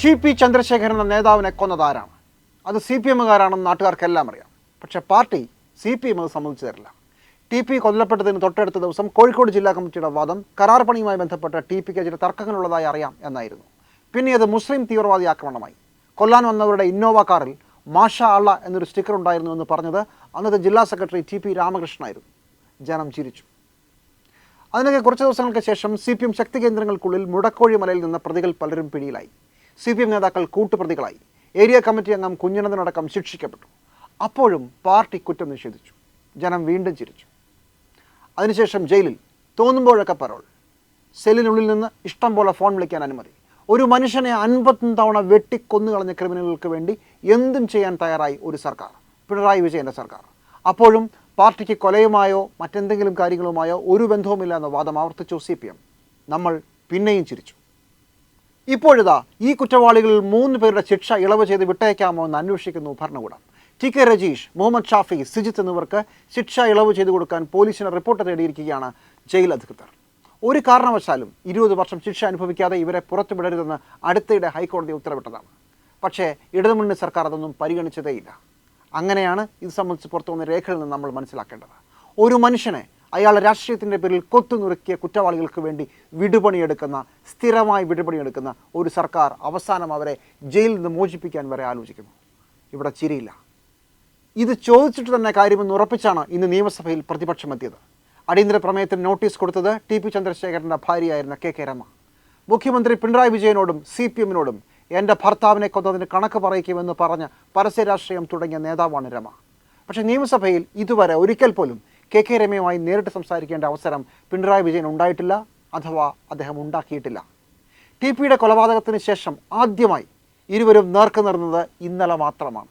T P Chandrasekharan എന്ന നേതാവിനെ കൊന്നതാരാണ് അത് സി പി എമ്മുകാരാണെന്ന് നാട്ടുകാർക്കെല്ലാം അറിയാം. പക്ഷേ പാർട്ടി സി പി എം അത് സമ്മതിച്ചു തരില്ല. ടി പി കൊല്ലപ്പെട്ടതിന് തൊട്ടടുത്ത ദിവസം കോഴിക്കോട് ജില്ലാ കമ്മിറ്റിയുടെ വാദം കരാർ പണിയുമായി ബന്ധപ്പെട്ട ടി പിക്ക് ചില തർക്കങ്ങളുള്ളതായി അറിയാം എന്നായിരുന്നു. പിന്നെ അത് മുസ്ലിം തീവ്രവാദി ആക്രമണമായി. കൊല്ലാൻ വന്നവരുടെ ഇന്നോവ കാറിൽ മാഷ അള്ള എന്നൊരു സ്റ്റിക്കർ ഉണ്ടായിരുന്നു എന്ന് പറഞ്ഞത് അന്നത്തെ ജില്ലാ സെക്രട്ടറി ടി പി രാമകൃഷ്ണനായിരുന്നു ജനം ചിരിച്ചു. അതിനൊക്കെ കുറച്ച് ദിവസങ്ങൾക്ക് ശേഷം സി പി എം ശക്തി കേന്ദ്രങ്ങൾക്കുള്ളിൽ മുടക്കോഴി മലയിൽ നിന്ന് പ്രതികൾ പലരും പിടിയിലായി. സി പി എം നേതാക്കൾ കൂട്ടുപ്രതികളായി. ഏരിയ കമ്മിറ്റി അംഗം കുഞ്ഞനന്ദനടക്കം ശിക്ഷിക്കപ്പെട്ടു. അപ്പോഴും പാർട്ടി കുറ്റം നിഷേധിച്ചു. ജനം വീണ്ടും ചിരിച്ചു. അതിനുശേഷം ജയിലിൽ തോന്നുമ്പോഴൊക്കെ പരോൾ. സെല്ലിനുള്ളിൽ നിന്ന് ഇഷ്ടം പോലെ ഫോൺ വിളിക്കാൻ അനുമതി. ഒരു മനുഷ്യനെ അൻപത്തൊന്ന് തവണ വെട്ടിക്കൊന്നു കളഞ്ഞ ക്രിമിനലുകൾക്ക് വേണ്ടി എന്തും ചെയ്യാൻ തയ്യാറായി ഒരു സർക്കാർ. പിണറായി വിജയന്റെ സർക്കാർ. അപ്പോഴും പാർട്ടിക്ക് കൊലയുമായോ മറ്റെന്തെങ്കിലും കാര്യങ്ങളുമായോ ഒരു ബന്ധവുമില്ല എന്ന വാദം ആവർത്തിച്ചു സി നമ്മൾ പിന്നെയും ചിരിച്ചു. ഇപ്പോഴിതാ ഈ കുറ്റവാളികളിൽ മൂന്ന് പേരുടെ ശിക്ഷ ഇളവ് ചെയ്ത് വിട്ടയക്കാമോ എന്ന് അന്വേഷിക്കുന്നു ഭരണകൂടം. ടി കെ രജീഷ് മുഹമ്മദ് ഷാഫി സിജിത്ത് എന്നിവർക്ക് ശിക്ഷ ഇളവ് ചെയ്തു കൊടുക്കാൻ പോലീസിന് റിപ്പോർട്ട് തേടിയിരിക്കുകയാണ് ജയിൽ അധികൃതർ. ഒരു കാരണവശാലും ഇരുപത് വർഷം ശിക്ഷ അനുഭവിക്കാതെ ഇവരെ പുറത്തുവിടരുതെന്ന് അടുത്തിടെ ഹൈക്കോടതി ഉത്തരവിട്ടതാണ്. പക്ഷേ ഇടതുമുന്നണി സർക്കാർ അതൊന്നും പരിഗണിച്ചതേയില്ല. അങ്ങനെയാണ് ഇത് സംബന്ധിച്ച് പുറത്തു വന്ന രേഖകളിൽ നിന്ന് നമ്മൾ മനസ്സിലാക്കേണ്ടത്. ഒരു മനുഷ്യനെ അയാൾ രാഷ്ട്രീയത്തിന്റെ പേരിൽ കൊത്തുനുറുക്കിയ കുറ്റവാളികൾക്ക് വേണ്ടി വിടുപണിയെടുക്കുന്ന സ്ഥിരമായി വിടുപണിയെടുക്കുന്ന ഒരു സർക്കാർ അവസാനം അവരെ ജയിലിൽ നിന്ന് മോചിപ്പിക്കാൻ വരെ ആലോചിക്കുന്നു. ഇവിടെ ചിരിയില്ല. ഇത് ചോദിച്ചിട്ട് തന്നെ കാര്യമെന്ന് ഉറപ്പിച്ചാണ് ഇന്ന് നിയമസഭയിൽ പ്രതിപക്ഷം എത്തിയത്. അടിയന്തര പ്രമേയത്തിന് നോട്ടീസ് കൊടുത്തത് ടി പി ചന്ദ്രശേഖരന്റെ ഭാര്യയായിരുന്ന കെ കെ രമ. മുഖ്യമന്ത്രി പിണറായി വിജയനോടും സി പി എമ്മിനോടും എന്റെ ഭർത്താവിനെ കൊന്നതിന് കണക്ക് പറയിക്കുമെന്ന് പറഞ്ഞ് പരസ്യ രാഷ്ട്രീയം തുടങ്ങിയ നേതാവാണ് രമ. പക്ഷേ നിയമസഭയിൽ ഇതുവരെ ഒരിക്കൽ പോലും കെ കെ രമയുമായി നേരിട്ട് സംസാരിക്കേണ്ട അവസരം പിണറായി വിജയൻ ഉണ്ടായിട്ടില്ല അഥവാ അദ്ദേഹം ഉണ്ടാക്കിയിട്ടില്ല. ടി പിയുടെ കൊലപാതകത്തിന് ശേഷം ആദ്യമായി ഇരുവരും നേർക്ക് നിർന്നത് ഇന്നലെ മാത്രമാണ്.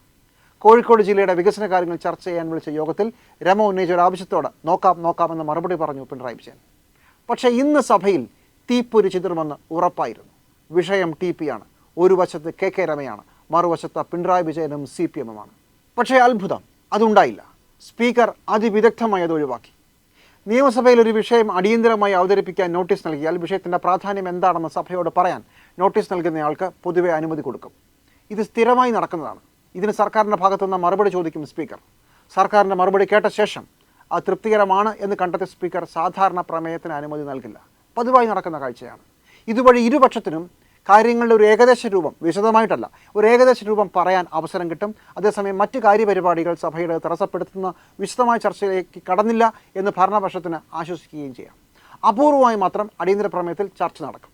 കോഴിക്കോട് ജില്ലയുടെ വികസന കാര്യങ്ങൾ ചർച്ച ചെയ്യാൻ വിളിച്ച യോഗത്തിൽ രമ ഉന്നയിച്ച ഒരു ആവശ്യത്തോട് നോക്കാം നോക്കാമെന്ന് മറുപടി പറഞ്ഞു പിണറായി വിജയൻ. പക്ഷേ ഇന്ന് സഭയിൽ തീപ്പൊരി ചിതറുമെന്ന് ഉറപ്പായിരുന്നു. വിഷയം ടി ആണ്. ഒരു വശത്ത് കെ കെ രമയാണ് മറുവശത്ത് പിണറായി വിജയനും സി പി എമ്മുമാണ്. പക്ഷേ അത്ഭുതം അതുണ്ടായില്ല. സ്പീക്കർ അതിവിദഗ്ധമായി അത് ഒഴിവാക്കി. നിയമസഭയിൽ ഒരു വിഷയം അടിയന്തരമായി അവതരിപ്പിക്കാൻ നോട്ടീസ് നൽകിയാൽ വിഷയത്തിന്റെ പ്രാധാന്യം എന്താണെന്ന് സഭയോട് പറയാൻ നോട്ടീസ് നൽകുന്നയാൾക്ക് പൊതുവെ അനുമതി കൊടുക്കും. ഇത് സ്ഥിരമായി നടക്കുന്നതാണ്. ഇതിന് സർക്കാരിന്റെ ഭാഗത്തുനിന്ന് മറുപടി ചോദിക്കും സ്പീക്കർ. സർക്കാരിന്റെ മറുപടി കേട്ട ശേഷം അത് തൃപ്തികരമാണ് എന്ന് കണ്ടെത്തിയ സ്പീക്കർ സാധാരണ പ്രമേയത്തിന് അനുമതി നൽകില്ല. പതിവായി നടക്കുന്ന കാഴ്ചയാണ്. ഇതുവഴി ഇരുപക്ഷത്തിനും കാര്യങ്ങളുടെ ഒരു ഏകദേശ രൂപം വിശദമായിട്ടല്ല ഒരു ഏകദേശ രൂപം പറയാൻ അവസരം കിട്ടും. അതേസമയം മറ്റ് കാര്യപരിപാടികൾ സഭയുടെ തടസ്സപ്പെടുത്തുന്ന വിശദമായ ചർച്ചയിലേക്ക് കടന്നില്ല എന്ന് ഭരണപക്ഷത്തിന് ആശ്വസിക്കുകയും ചെയ്യാം. അപൂർവമായി മാത്രം അടിയന്തര പ്രമേയത്തിൽ ചർച്ച നടക്കും.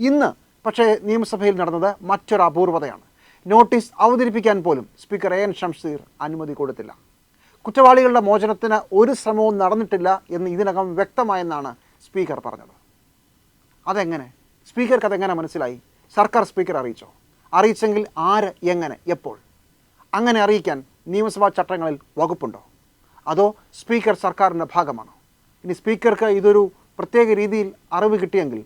ഇന്ന് പക്ഷേ നിയമസഭയിൽ നടന്നത് മറ്റൊരു അപൂർവതയാണ്. നോട്ടീസ് അവതരിപ്പിക്കാൻ പോലും സ്പീക്കർ എ എൻ ഷംസീർ അനുമതി കൊടുത്തില്ല. കുറ്റവാളികളുടെ മോചനത്തിന് ഒരു ശ്രമവും നടന്നിട്ടില്ല എന്ന് ഇതിനകം വ്യക്തമായെന്നാണ് സ്പീക്കർ പറഞ്ഞത്. അതെങ്ങനെ? സ്പീക്കർക്ക് അതെങ്ങനെ മനസ്സിലായി? സർക്കാർ സ്പീക്കർ അറിയിച്ചോ? അറിയിച്ചെങ്കിൽ ആര് എങ്ങനെ എപ്പോൾ? അങ്ങനെ അറിയിക്കാൻ നിയമസഭാ ചട്ടങ്ങളിൽ വകുപ്പുണ്ടോ? അതോ സ്പീക്കർ സർക്കാരിന്റെ ഭാഗമാണോ? ഇനി സ്പീക്കർക്ക് ഇതൊരു പ്രത്യേക രീതിയിൽ അറിവ് കിട്ടിയെങ്കിൽ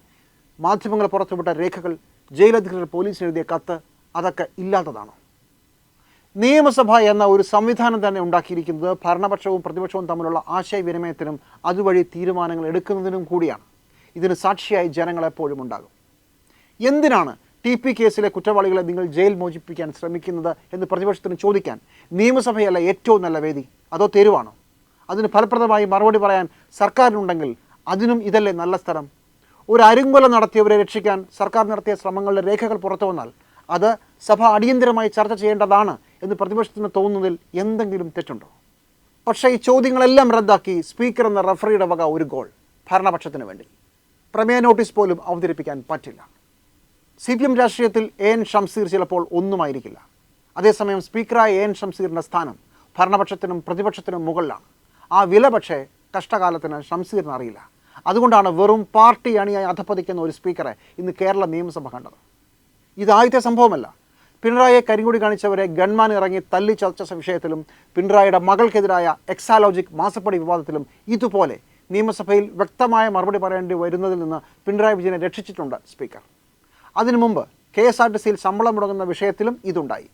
മാധ്യമങ്ങൾ പുറത്തുവിട്ട രേഖകൾ ജയിലധികൃതർ പോലീസിന് എഴുതിയ കത്ത് അതൊക്കെ ഇല്ലാത്തതാണോ? നിയമസഭ എന്ന ഒരു സംവിധാനം തന്നെ ഉണ്ടാക്കിയിരിക്കുന്നത് ഭരണപക്ഷവും പ്രതിപക്ഷവും തമ്മിലുള്ള ആശയവിനിമയത്തിനും അതുവഴി തീരുമാനങ്ങൾ എടുക്കുന്നതിനും കൂടിയാണ്. ഇതിന് സാക്ഷിയായി ജനങ്ങളെപ്പോഴും ഉണ്ടാകും. എന്തിനാണ് ടി പി കേസിലെ കുറ്റവാളികളെ നിങ്ങൾ ജയിൽ മോചിപ്പിക്കാൻ ശ്രമിക്കുന്നത് എന്ന് പ്രതിപക്ഷത്തിന് ചോദിക്കാൻ നിയമസഭയല്ല ഏറ്റവും നല്ല വേദി? അതോ തെരുവാണോ? അതിന് ഫലപ്രദമായി മറുപടി പറയാൻ സർക്കാരിനുണ്ടെങ്കിൽ അതിനും ഇതല്ലേ നല്ല സ്ഥലം? ഒരു അരുങ്കൊല നടത്തിയവരെ രക്ഷിക്കാൻ സർക്കാർ നടത്തിയ ശ്രമങ്ങളുടെ രേഖകൾ പുറത്തു വന്നാൽ അത് സഭ അടിയന്തരമായി ചർച്ച ചെയ്യേണ്ടതാണ് എന്ന് പ്രതിപക്ഷത്തിന് തോന്നുന്നതിൽ എന്തെങ്കിലും തെറ്റുണ്ടോ? പക്ഷേ ഈ ചോദ്യങ്ങളെല്ലാം റദ്ദാക്കി സ്പീക്കർ എന്ന റഫറിയുടെ വക ഒരു ഗോൾ ഭരണപക്ഷത്തിന് വേണ്ടി. പ്രമേയ നോട്ടീസ് പോലും അവതരിപ്പിക്കാൻ പറ്റില്ല. സി പി എം രാഷ്ട്രീയത്തിൽ എ എൻ ഷംസീർ ചിലപ്പോൾ ഒന്നുമായിരിക്കില്ല. അതേസമയം സ്പീക്കറായ എ എൻ ഷംസീറിന്റെ സ്ഥാനം ഭരണപക്ഷത്തിനും പ്രതിപക്ഷത്തിനും മുകളിലാണ്. ആ വില പക്ഷേ കഷ്ടകാലത്തിന് ഷംസീറിന് അറിയില്ല. അതുകൊണ്ടാണ് വെറും പാർട്ടി അണിയായി അധപ്പതിക്കുന്ന ഒരു സ്പീക്കറെ ഇന്ന് കേരള നിയമസഭ കണ്ടത്. ഇതാദ്യത്തെ സംഭവമല്ല. പിണറായിയെ കരിങ്കുടി കാണിച്ചവരെ ഗൺമാൻ ഇറങ്ങി തല്ലി ചർച്ച വിഷയത്തിലും പിണറായിയുടെ മകൾക്കെതിരായ എക്സാലോജിക് മാസപ്പടി വിവാദത്തിലും ഇതുപോലെ നിയമസഭയിൽ വ്യക്തമായ മറുപടി പറയേണ്ടി വരുന്നതിൽ നിന്ന് പിണറായി വിജയനെ രക്ഷിച്ചിട്ടുണ്ട് സ്പീക്കർ. അതിനു മുമ്പ് കെ എസ് ആർ ടി സിയിൽ ശമ്പളം മുടങ്ങുന്ന വിഷയത്തിലും ഇതുണ്ടായി.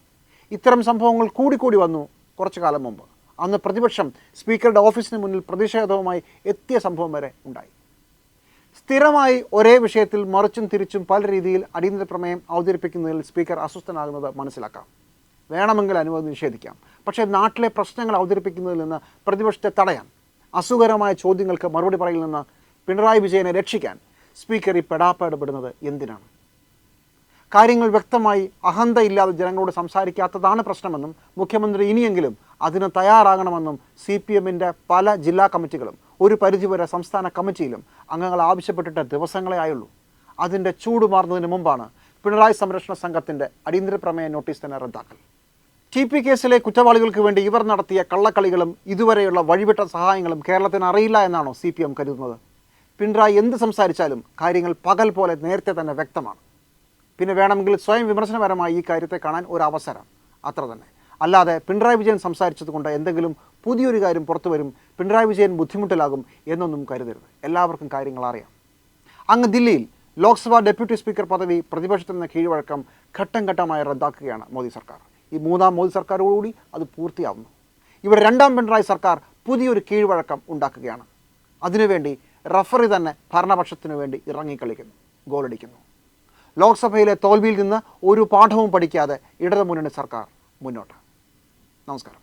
ഇത്തരം സംഭവങ്ങൾ കൂടിക്കൂടി വന്നു കുറച്ചു കാലം മുമ്പ്. അന്ന് പ്രതിപക്ഷം സ്പീക്കറുടെ ഓഫീസിന് മുന്നിൽ പ്രതിഷേധവുമായി എത്തിയ സംഭവം വരെ ഉണ്ടായി. സ്ഥിരമായി ഒരേ വിഷയത്തിൽ മറിച്ചും തിരിച്ചും പല രീതിയിൽ അടിയന്തര പ്രമേയം അവതരിപ്പിക്കുന്നതിൽ സ്പീക്കർ അസ്വസ്ഥനാകുന്നത് മനസ്സിലാക്കാം. വേണമെങ്കിൽ അനുമതി നിഷേധിക്കാം. പക്ഷേ നാട്ടിലെ പ്രശ്നങ്ങൾ അവതരിപ്പിക്കുന്നതിൽ നിന്ന് പ്രതിപക്ഷത്തെ തടയാൻ അസുഖകരമായ ചോദ്യങ്ങൾക്ക് മറുപടി പറയിൽ നിന്ന് പിണറായി വിജയനെ രക്ഷിക്കാൻ സ്പീക്കർ ഈ പെടാപ്പാടുപെടുന്നത് എന്തിനാണ്? കാര്യങ്ങൾ വ്യക്തമായി അഹന്തയില്ലാതെ ജനങ്ങളോട് സംസാരിക്കാത്തതാണ് പ്രശ്നമെന്നും മുഖ്യമന്ത്രി ഇനിയെങ്കിലും അതിന് തയ്യാറാകണമെന്നും സി പി എമ്മിന്റെ പല ജില്ലാ കമ്മിറ്റികളും ഒരു പരിധിവരെ സംസ്ഥാന കമ്മിറ്റിയിലും അംഗങ്ങൾ ആവശ്യപ്പെട്ടിട്ട് ദിവസങ്ങളെ ആയുള്ളൂ. അതിന്റെ ചൂട് മാറുന്നതിന് മുമ്പാണ് പിണറായി സംരക്ഷണ സംഘത്തിന്റെ അടിയന്തര പ്രമേയ നോട്ടീസ് തന്നെ റദ്ദാക്കൽ. ടി പി കേസിലെ കുറ്റവാളികൾക്ക് വേണ്ടി ഇവർ നടത്തിയ കള്ളക്കളികളും ഇതുവരെയുള്ള വഴിവിട്ട സഹായങ്ങളും കേരളത്തിന് അറിയില്ല എന്നാണോ സി പി എം കരുതുന്നത്? പിണറായി എന്ത് സംസാരിച്ചാലും കാര്യങ്ങൾ പകൽ പോലെ നേരത്തെ തന്നെ വ്യക്തമാണ്. പിന്നെ വേണമെങ്കിൽ സ്വയം വിമർശനപരമായി ഈ കാര്യത്തെ കാണാൻ ഒരു അവസരം. അത്ര തന്നെ. അല്ലാതെ പിണറായി വിജയൻ സംസാരിച്ചത് കൊണ്ട് എന്തെങ്കിലും പുതിയൊരു കാര്യം പുറത്തു വരും പിണറായി വിജയൻ ബുദ്ധിമുട്ടിലാകും എന്നൊന്നും കരുതരുത്. എല്ലാവർക്കും കാര്യങ്ങൾ അറിയാം. അങ്ങ് ദില്ലിയിൽ ലോക്സഭാ ഡെപ്യൂട്ടി സ്പീക്കർ പദവി പ്രതിപക്ഷത്തിൽ നിന്ന് കീഴ്വഴക്കം ഘട്ടം ഘട്ടമായി റദ്ദാക്കുകയാണ് മോദി സർക്കാർ. ഈ മൂന്നാം മോദി സർക്കാരോടുകൂടി അത് പൂർത്തിയാവുന്നു. ഇവിടെ രണ്ടാം പിണറായി സർക്കാർ പുതിയൊരു കീഴ്വഴക്കം ഉണ്ടാക്കുകയാണ്. അതിനുവേണ്ടി റഫറി തന്നെ ഭരണപക്ഷത്തിനു വേണ്ടി ഇറങ്ങിക്കളിക്കുന്നു ഗോളടിക്കുന്നു. ലോക്സഭയിലെ തോൽവിയിൽ നിന്ന് ഒരു പാഠവും പഠിക്കാതെ ഇടതുമുന്നണി സർക്കാർ മുന്നോട്ട്. നമസ്കാരം.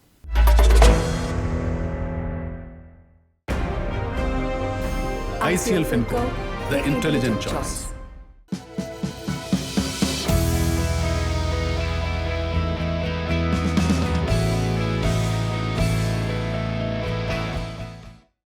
ICL FinCo, the intelligent choice.